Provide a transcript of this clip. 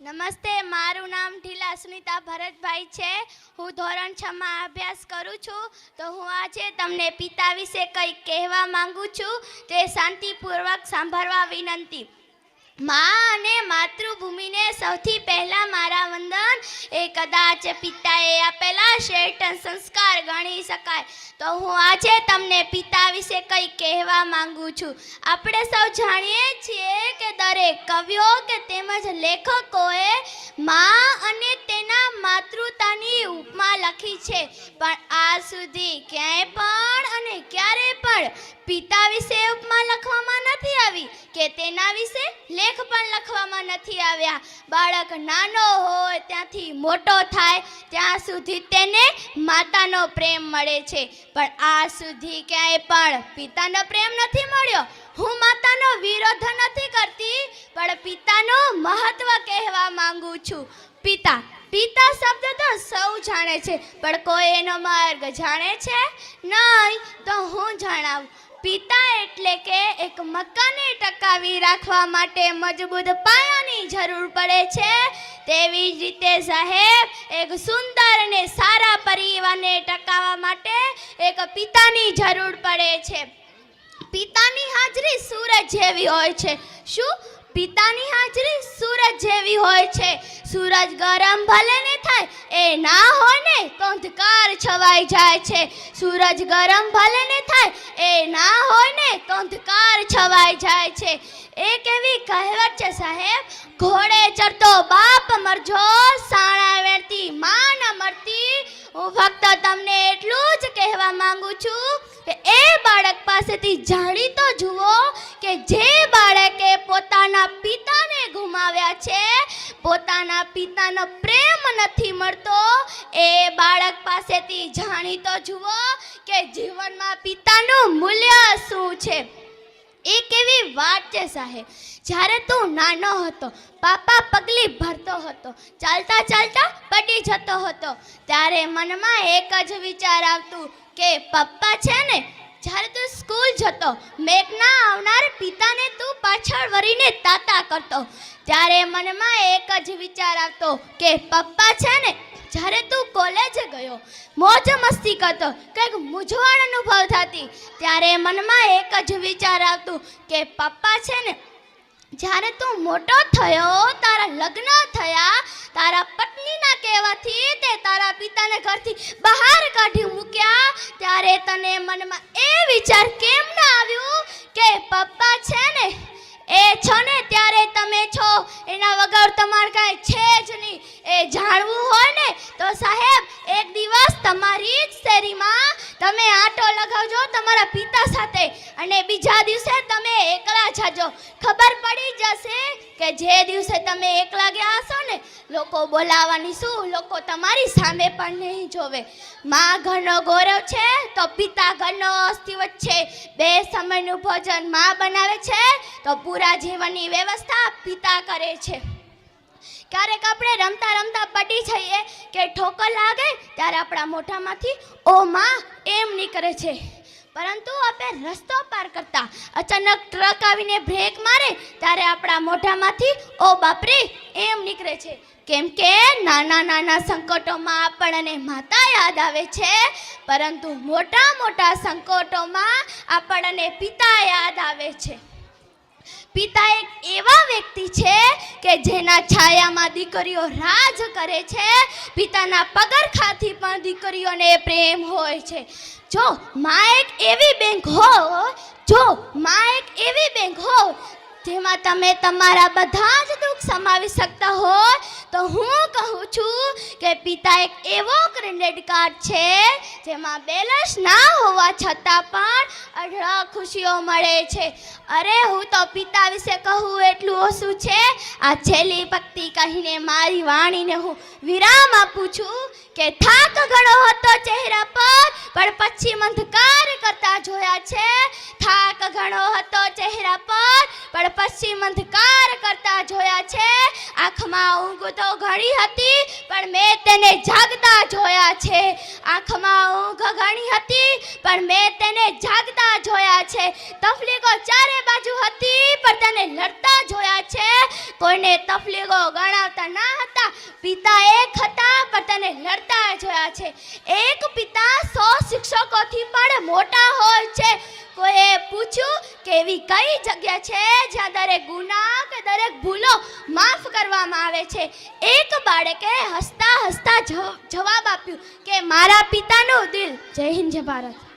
નમસ્તે, મારું નામ ઢીલા સુનિતા ભરતભાઈ છે. હું ધોરણ છમાં અભ્યાસ કરું છું. તો હું આજે તમને પિતા વિશે કંઈક કહેવા માંગુ છું. તે શાંતિપૂર્વક સાંભળવા વિનંતી. મા અને માતૃભૂમિને સૌથી પહેલા મારા વંદન. એ કદાચ પિતાએ આપેલા શ્રેષ્ઠ સંસ્કાર ગણી શકાય. તો હું આજે તમને પિતા વિશે કંઈ કહેવા માંગુ છું. આપણે સૌ જાણીએ છીએ કે દરેક કવિઓ કે તેમજ લેખકોએ મા અને તેના માતૃતાની ઉપમા લખી છે. પણ આ સુધી ક્યાંય પણ અને ક્યારે પણ પિતા વિશે ઉપમા લખવામાં નથી આવી કે તેના વિશે લેખ પણ લખવામાં નથી આવ્યા. બાળક નાનો હોય, ત્યાંથી મોટો થાય, ત્યાં સુધી તેને માતાનો પ્રેમ મળે છે. પણ આ સુધી ક્યાંય પણ પિતાનો પ્રેમ નથી મળ્યો. હું માતાનો વિરોધ નથી કરતી, પણ પિતાનું મહત્વ માંગુ છું. પિતા પિતા શબ્દ તો સૌ જાણે છે, પણ કોઈ એનો માર્ગ જાણે છે? નહીં, તો હું જણાવું. પિતા એટલે કે એક મકાને ટકાવી રાખવા માટે મજબૂત પાયાની જરૂર પડે છે. તેવી જ રીતે સાહેબ, એક સુંદર અને સારા પરિવારને ટકાવવા માટે એક પિતાની જરૂર પડે છે. પિતાની હાજરી સૂરજ જેવી હોય છે. શું? પિતાની હાજરી સૂરજ જેવી હોય છે. સૂરજ ગરમ ભલે ને થાય, એ ના હોય ને તો અંધકાર છવાઈ જાય છે. સૂરજ ગરમ ભલે ને થાય, એ ના હોય ને તો અંધકાર છવાઈ જાય છે. એક એવી કહેવત છે, સાહેબ, ઘોડે ચડતો બાપ મરજો સાણા વેણતી માં ન મરતી. હું ફક્ત તમને એટલું જ કહેવા માંગુ છું એ બાળક પાસેથી જાણી તો જુઓ કે જે બાળકે પોતાના પિતાને ગુમાવ્યા છે, પોતાના પિતાનો પ્રેમ નથી મળતો, એ બાળક પાસેથી જાણી તો જુઓ કે જીવનમાં પિતાનું મૂલ્ય શું છે. એક એવી વાત છે સાહેબ. જ્યારે તું નાનો હતો, પાપા પગલી ભરતો હતો, ચાલતા ચાલતા પડી જતો હતો, ત્યારે મનમાં એક જ વિચાર આવતું કે પપ્પા છે ને, જ્યારે તું સ્કૂલ જતો, મેઘના આવનાર પિતાને તું પાછળ વળીને તાતા કરતો, ત્યારે મનમાં એક જ વિચાર આવતો કે પપ્પા છે ને જ્યારે તું કોલેજે ગયો, મોજ મસ્તી કરતો, કંઈક મૂંઝવણ અનુભવ થતી, ત્યારે મનમાં એક જ વિચાર આવતું કે પપ્પા છે ને, જ્યારે તું મોટો થયો, તારા લગ્ન થયા, તારા પત્નીના કહેવાથી તે તારા પિતાને ઘરથી બહાર કાઢી મૂક્યા, ત્યારે તને મનમાં એ વિચાર કેમ ના આવ્યું કે પપ્પા છે ને એ છો ને ત્યારે તમે છો. એના વગર તમારે કાંઈ છે જ નહીં. એ જાણવું હોય ને તો સાહેબ, એક દિવસ તમારી જ શેરીમાં તમે આટો લગાવજો તમારા પિતા સાથે અને બીજા દિવસે તમે એકલા જાજો. ખબર પડી જશે કે જે દિવસે તમે એકલા ગયા હશો ને, લોકો બોલાવવાની શું? લોકો તમારી સામે પણ નહીં જોવે. માં ઘરનો ગૌરવ છે તો પિતા ઘરનો અસ્તિવત છે. બે સમયનું ભોજનમાં બનાવે છે તો પૂરા જીવનની વ્યવસ્થા પિતા કરે છે. ક્યારેક આપણે રમતા રમતા પડી જઈએ કે ઠોકર લાગે, ત્યારે આપણા મોઢામાંથી, ઓ માં, એમ નીકળે છે. પરંતુ આપણે રસ્તો પાર કરતા અચાનક ટ્રક આવીને બ્રેક મારે, ત્યારે આપણા મોઢામાંથી, ઓ બાપરે, એમ નીકળે છે. કેમ કે નાના નાના સંકટોમાં આપણને માતા યાદ આવે છે, પરંતુ મોટા મોટા સંકટોમાં આપણને પિતા યાદ આવે છે. પિતા એક એવા વ્યક્તિ છે કે જેના છાયામાં દીકરીઓ રાજ કરે છે, પિતાના પગરખાથી પણ દીકરીઓને પ્રેમ હોય છે. જો માં એક એવી બેંક હો, જો માં એક એવી બેંક હો, જેમાં તમે તમારા બધા જ દુઃખ સમાવી શકતા હો તો હું કહું છું કે પિતા એક એવો ક્રેડિટ કાર્ડ છે જેમાં બેલેન્સ ના હોવા છતાં પણ અઢળક ખુશીઓ મળે છે. અરે, હું તો પિતા વિશે કહું એટલું ઓછું છે. આ છેલ્લી પક્તિ કહીને મારી વાણીને હું વિરામ આપું છું કે થાક ઘણો હતો ચહેરા પર, પણ પછી મંધકાર કરતા જોયા છે. થાક ઘણો હતો ચહેરા પણ પછી અંધકાર કરતા જોયા છે. આંખમાં ઊંઘ તો ઘણી હતી, પણ મેં તેને જાગતા જોયા છે. આંખમાં ઊંઘ ઘણી હતી, પણ મેં તેને જાગતા જોયા છે. તફલીકો ચારે બાજુ હતી, પણ તેને લડતા જોયા છે. કોઈને તફલીગો ગણાવતા ના હતા. પિતા એક હતા, પણ તેને લડતા જોયા છે. એક પિતા સો શિક્ષકોથી પણ મોટા હોય છે. કોઈએ પૂછ્યું કે એવી કઈ જગ્યા છે જ્યાં દરેક ગુના કે દરેક ભૂલો માફ કરવામાં આવે છે? એક બાળકે હસતા હસતા જવ- જવાબ આપ્યું કે, મારા પિતાનું દિલ. જય હિન્દ, જય ભારત.